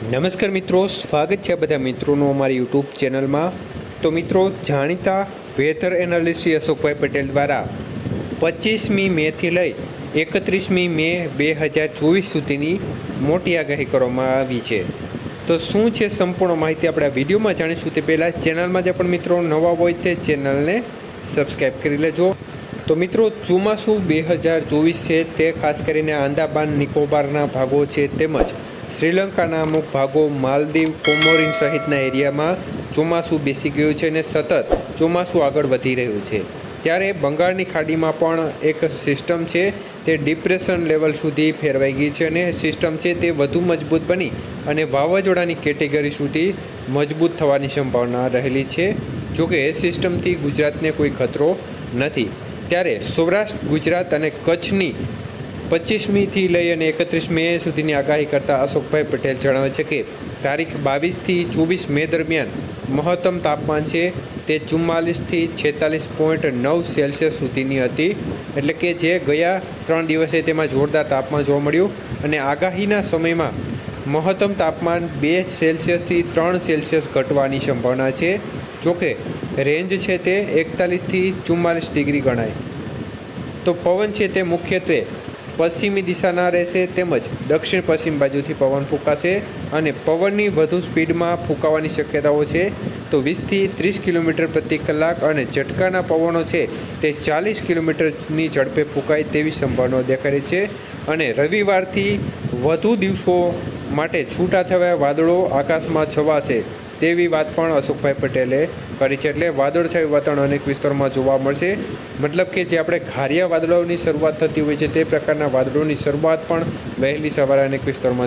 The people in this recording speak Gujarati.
નમસ્કાર મિત્રો, સ્વાગત છે બધા મિત્રોનું અમારી યુટ્યુબ ચેનલમાં. તો મિત્રો, જાણીતા વેધર એનાલિસ્ટ અશોકભાઈ પટેલ દ્વારા પચીસમી મેથી લઈ એકત્રીસમી મે બે હજાર ચોવીસ સુધીની મોટી આગાહી કરવામાં આવી છે. તો શું છે સંપૂર્ણ માહિતી આપણે આ વિડીયોમાં જાણીશું તે પહેલાં ચેનલમાં જે પણ મિત્રો નવા હોય તે ચેનલને સબસ્ક્રાઈબ કરી લેજો. તો મિત્રો, ચોમાસું બે હજાર ચોવીસ છે તે ખાસ કરીને આંદામાન નિકોબારના ભાગો છે તેમજ શ્રીલંકાના અમુક ભાગો માલદીવ, કોમોરિન સહિતના એરિયામાં ચોમાસું બેસી ગયું છે અને સતત ચોમાસું આગળ વધી રહ્યું છે. ત્યારે બંગાળની ખાડીમાં પણ એક સિસ્ટમ છે, તે ડિપ્રેશન લેવલ સુધી ફેરવાઈ ગઈ છે અને સિસ્ટમ છે, તે વધુ મજબૂત બની અને વાવાઝોડાની કેટેગરી સુધી મજબૂત થવાની સંભાવના રહેલી છે જોકે એ સિસ્ટમથી ગુજરાતને કોઈ ખતરો નથી. ત્યારે સૌરાષ્ટ્ર, ગુજરાત અને કચ્છની પચીસમીથી લઈ અને એકત્રીસ મે સુધીની આગાહી કરતા અશોકભાઈ પટેલ જણાવે છે કે તારીખ બાવીસથી ચોવીસ મે દરમિયાન મહત્તમ તાપમાન છે તે ચુમ્માલીસથી છેતાલીસ પોઈન્ટ નવ સેલ્સિયસ સુધીની હતી. એટલે કે જે ગયા ત્રણ દિવસે તેમાં જોરદાર તાપમાન જોવા મળ્યું અને આગાહીના સમયમાં મહત્તમ તાપમાન બે સેલ્સિયસથી ત્રણ સેલ્સિયસ ઘટવાની સંભાવના છે. જોકે રેન્જ છે તે એકતાલીસથી ચુમ્માલીસ ડિગ્રી ગણાય. તો પવન છે તે મુખ્યત્વે પશ્ચિમી દિશાના રહેશે તેમજ દક્ષિણ પશ્ચિમ બાજુથી પવન ફૂંકાશે અને પવનની વધુ સ્પીડમાં ફૂંકાવાની શક્યતાઓ છે. તો વીસથી ત્રીસ કિલોમીટર પ્રતિ કલાક અને ઝટકાના પવનો છે તે ચાલીસ કિલોમીટરની ઝડપે ફૂંકાય તેવી સંભાવનાઓ દેખાઈ છે. અને રવિવારથી વધુ દિવસો માટે છૂટા થવા વાદળો આકાશમાં છવાશે. તેવી વાત પણ અશોકભાઈ પટેલે કરી છે. એટલે વાદળછાયું વાતાવરણ અનેક વિસ્તારોમાં જોવા મળશે. મતલબ કે જે આપણે ઘારિયા વાદળોની શરૂઆત થતી હોય છે, તે પ્રકારના વાદળોની શરૂઆત પણ વહેલી સવારે અનેક વિસ્તારોમાં